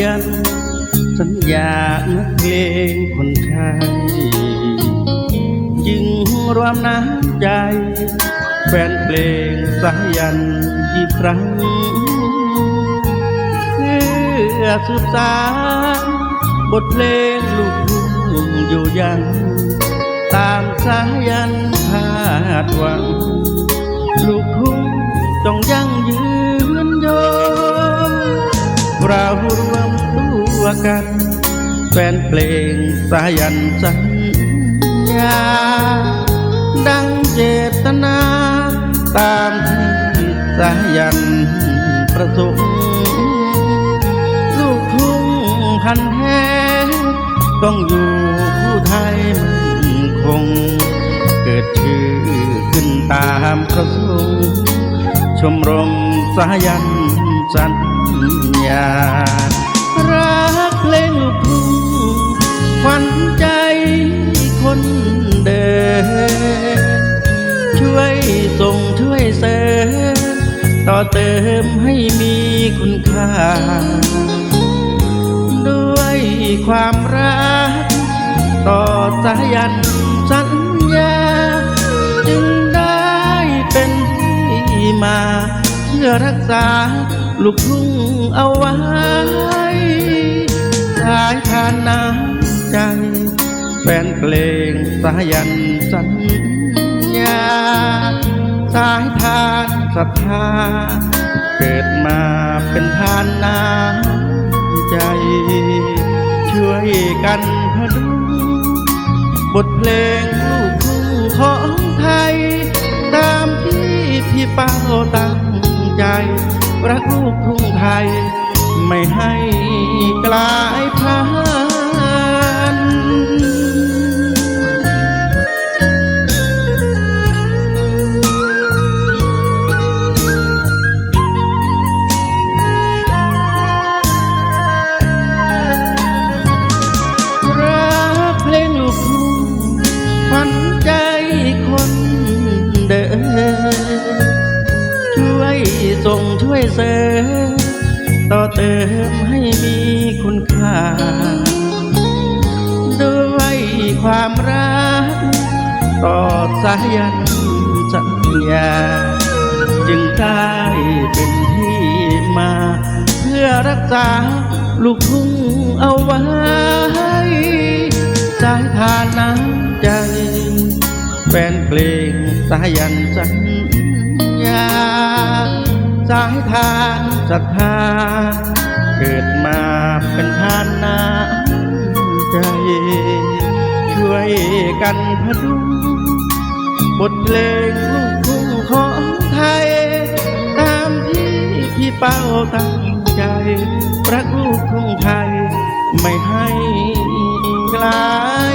ยัน สัญญานักเลงคนไทยจึงรวมน้ำใจ แฟนเพลงสายันอีกครั้งเพื่อสืบสานบทเพลงลูกทุ่งอยู่ยัน ตามสายันคาดหวังลูกทุ่ง กัน แฟนเพลงสายันสัญญา ดังเจตนา ตามที่สายันประสงค์ลูกทุ่งพันแท้ต้องอยู่ผู้ไทยมั่นคง เกิดชื่อขึ้นตามประสงค์ชมรมสายันสัญญารัก เพลงลูกทุ่งขวัญใจคนเดิน ช่วยส่งช่วยเสริมต่อเติมให้มีคุณค่า ด้วยความรัก ต่อสายันสัญญา จึงได้เป็นที่มา เพื่อรักษาลูกทุ่งเอาไว้ สายทานน้ำใจ แฟนเพลงสายันสัญญา สายทานศรัทธา เกิดมาเป็นทานน้ำใจ ช่วยกันพดุงบทเพลงลูกทุ่ของไทย ตามที่พี่เป้าตั้งใจ รักลูกทุ่งไทย ไม่ให้กลายพันธุ์รักเพลงลูกทุ่งฝันใจคนเดินช่วยส่งช่วยเสริม ติมให้มีคุณค่า ด้วยความรัก ต่อสายันสัญญา จึงได้เป็นที่มา เพื่อรักษาลูกทุ่งเอาไว้ สายทานน้ำใจแฟนเพลงสายันสัญญา สายทาน ศรัทธา เกิดมาเป็นทานน้ำใจ ช่วยกันพดุงบทเพลงลูกทุ่งของไทย ตามที่พี่เป้าตั้งใจรักลูกทุ่งไทย ไม่ให้กลาย